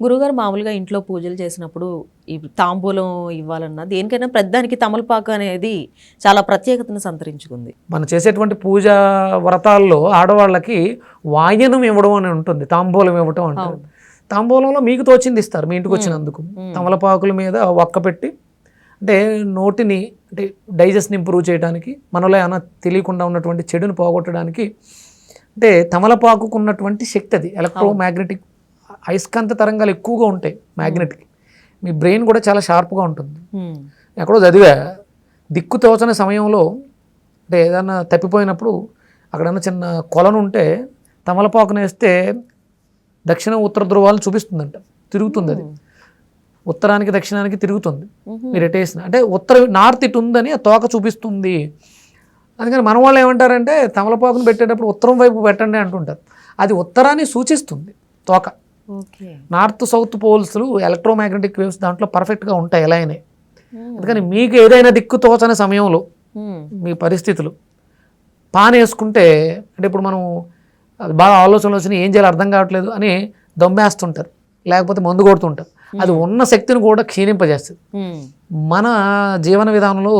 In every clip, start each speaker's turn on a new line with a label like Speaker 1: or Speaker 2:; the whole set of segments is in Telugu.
Speaker 1: గురుగారు మామూలుగా ఇంట్లో పూజలు చేసినప్పుడు ఈ తాంబూలం ఇవ్వాలన్నా దేనికైనా ప్రతిదానికి తమలపాకు అనేది చాలా ప్రత్యేకతను సంతరించుకుంది.
Speaker 2: మనం చేసేటువంటి పూజ వ్రతాల్లో ఆడవాళ్ళకి వాయనం ఇవ్వడం అని ఉంటుంది తాంబూలం ఇవ్వటం అంటారు. తాంబూలంలో మీకు తోచింది ఇస్తారు మీ ఇంటికి వచ్చినందుకు. తమలపాకుల మీద ఒక్క పెట్టి అంటే నోటిని అంటే డైజెస్ట్ని ఇంప్రూవ్ చేయడానికి మనలో ఏమైనా తెలియకుండా ఉన్నటువంటి చెడుని పోగొట్టడానికి అంటే తమలపాకుకు ఉన్నటువంటి శక్తి అది ఎలక్ట్రో మ్యాగ్నెటిక్ అయస్కాంత తరంగాలు ఎక్కువగా ఉంటాయి మ్యాగ్నెట్కి. మీ బ్రెయిన్ కూడా చాలా షార్ప్గా ఉంటుంది. ఎక్కడో చదివా దిక్కు తోచని సమయంలో అంటే ఏదన్నా తప్పిపోయినప్పుడు అక్కడన్నా చిన్న కొలను ఉంటే తమలపాకును వేస్తే దక్షిణ ఉత్తర ధ్రువాలను చూపిస్తుందంట. తిరుగుతుంది అది. ఉత్తరానికి దక్షిణానికి తిరుగుతుంది. మీరు ఎటేసిన అంటే ఉత్తర నార్త్ ఇటు ఉందని ఆ తోక చూపిస్తుంది. అందుకని మన వాళ్ళు ఏమంటారంటే తమలపాకును పెట్టేటప్పుడు ఉత్తరం వైపు పెట్టండి అంటుంటారు. అది ఉత్తరాన్ని సూచిస్తుంది తోక. North south poles electromagnetic waves దాంట్లో పర్ఫెక్ట్గా ఉంటాయి ఎలా అయినాయి
Speaker 1: మ్మ్.
Speaker 2: అందుకని మీకు ఏదైనా దిక్కు తోచని సమయంలో
Speaker 1: మ్మ్.
Speaker 2: మీ పరిస్థితులు పాన్ వేసుకుంటే అంటే ఇప్పుడు మనం అది బాగా ఆలోచనలు వచ్చినాయి ఏం చేయాలో అర్థం కావట్లేదు అని దొమ్మేస్తుంటారు లేకపోతే మందు కొడుతుంటారు. అది ఉన్న శక్తిని కూడా క్షీణింపజేస్తుంది. మన జీవన విధానంలో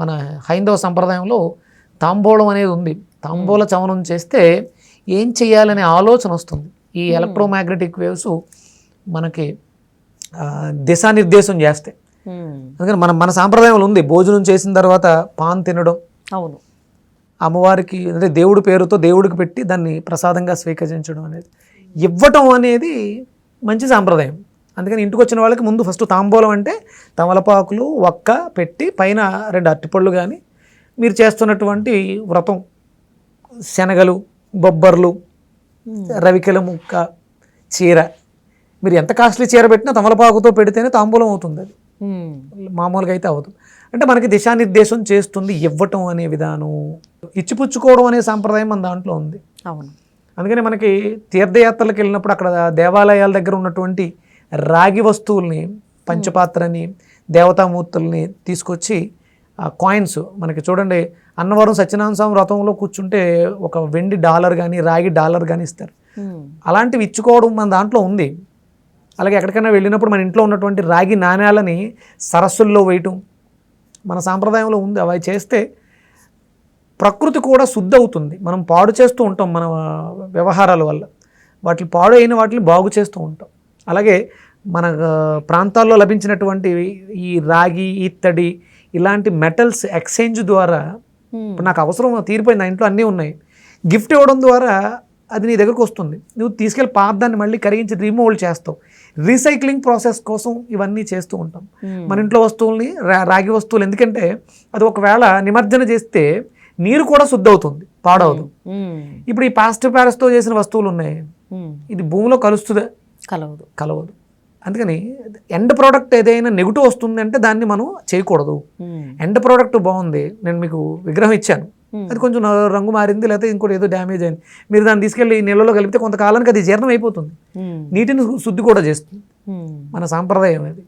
Speaker 2: మన హైందవ సంప్రదాయంలో తాంబూలం అనేది ఉంది. తాంబూల చవనం చేస్తే ఏం చేయాలనే ఆలోచన వస్తుంది. ఈ ఎలక్ట్రోమాగ్నెటిక్ వేవ్స్ మనకి దిశానిర్దేశం చేస్తాయి
Speaker 1: మ్మ్.
Speaker 2: అందుకని మన మన సాంప్రదాయంలో ఉంది. భోజనం చేసిన తర్వాత పాన్ తినడం.
Speaker 1: అవును.
Speaker 2: అమ్మవారికి అంటే దేవుడి పేరుతో దేవుడికి పెట్టి దాన్ని ప్రసాదంగా స్వీకరించడం అనేది ఇవ్వటం అనేది మంచి సాంప్రదాయం. అందుకని ఇంటికి వచ్చిన వాళ్ళకి ముందు ఫస్ట్ తాంబూలం అంటే తమలపాకులు ఒక్క పెట్టి పైన రెండు అరటిపళ్ళు కానీ మీరు చేస్తున్నటువంటి వ్రతం శనగలు బొబ్బర్లు రవికెల ముక్క చీర. మీరు ఎంత కాస్ట్లీ చీర పెట్టినా తమలపాకుతో పెడితేనే తాంబూలం అవుతుంది అది.
Speaker 1: మ్మ్.
Speaker 2: మామూలుగా అయితే అవ్వదు. అంటే మనకి దిశానిర్దేశం చేస్తుంది ఇవ్వటం అనే విధానం. ఇచ్చిపుచ్చుకోవడం అనే సాంప్రదాయం మన దాంట్లో ఉంది.
Speaker 1: అవును.
Speaker 2: అందుకని మనకి తీర్థయాత్రలకు వెళ్ళినప్పుడు అక్కడ దేవాలయాల దగ్గర ఉన్నటువంటి రాగి వస్తువుల్ని పంచపాత్రని దేవతామూర్తుల్ని తీసుకొచ్చి కాయిన్స్ మనకి చూడండి అన్నవరం సత్యనారాయణ స్వామి వ్రతంలో కూర్చుంటే ఒక వెండి డాలర్ కానీ రాగి డాలర్ కానీ ఇస్తారు. అలాంటివి ఇచ్చుకోవడం మన దాంట్లో ఉంది. అలాగే ఎక్కడికైనా వెళ్ళినప్పుడు మన ఇంట్లో ఉన్నటువంటి రాగి నాణ్యాలని సరస్సుల్లో వేయటం మన సాంప్రదాయంలో ఉంది. అవి చేస్తే ప్రకృతి కూడా శుద్ధి అవుతుంది. మనం పాడు చేస్తూ ఉంటాం మన వ్యవహారాల వల్ల. వాటిని పాడు అయిన వాటిని బాగు చేస్తూ ఉంటాం. అలాగే మన ప్రాంతాల్లో లభించినటువంటి ఈ రాగి ఇత్తడి ఇలాంటి మెటల్స్ ఎక్స్చేంజ్ ద్వారా. ఇప్పుడు నాకు అవసరం తీరిపోయింది నా ఇంట్లో అన్నీ ఉన్నాయి. గిఫ్ట్ ఇవ్వడం ద్వారా అది నీ దగ్గరకు వస్తుంది. నువ్వు తీసుకెళ్ళి పాత దాన్ని మళ్ళీ కరిగించి రీమోల్డ్ చేస్తావు. రీసైక్లింగ్ ప్రాసెస్ కోసం ఇవన్నీ చేస్తూ ఉంటాం.
Speaker 1: మ్మ్.
Speaker 2: మన ఇంట్లో వస్తువుల్ని రాగి వస్తువులు ఎందుకంటే అది ఒకవేళ నిమజ్జన చేస్తే నీరు కూడా శుద్ధి అవుతుంది పాడవదు.
Speaker 1: మ్మ్.
Speaker 2: ఇప్పుడు ఈ పాస్టర్ ప్యారస్తో చేసిన వస్తువులు ఉన్నాయి. ఇది భూమిలో కలుస్తుందా.
Speaker 1: కలవదు.
Speaker 2: కలవదు. అందుకని ఎండ్ ప్రోడక్ట్ ఏదైనా నెగిటివ్ వస్తుంది అంటే దాన్ని మనం చేయకూడదు. ఎండ్ ప్రోడక్ట్ బాగుంది నేను మీకు విగ్రహం ఇచ్చాను
Speaker 1: Hmm.
Speaker 2: అది కొంచెం రంగు మారింది లేకపోతే ఇంకోటి ఏదో డ్యామేజ్ అయింది మీరు దాన్ని తీసుకెళ్ళి నీళ్ళలో కలిపితే కొంతకాలానికి అది జీర్ణం అయిపోతుంది
Speaker 1: మ్మ్.
Speaker 2: నీటిని శుద్ధి కూడా చేస్తుంది. మన సాంప్రదాయం అది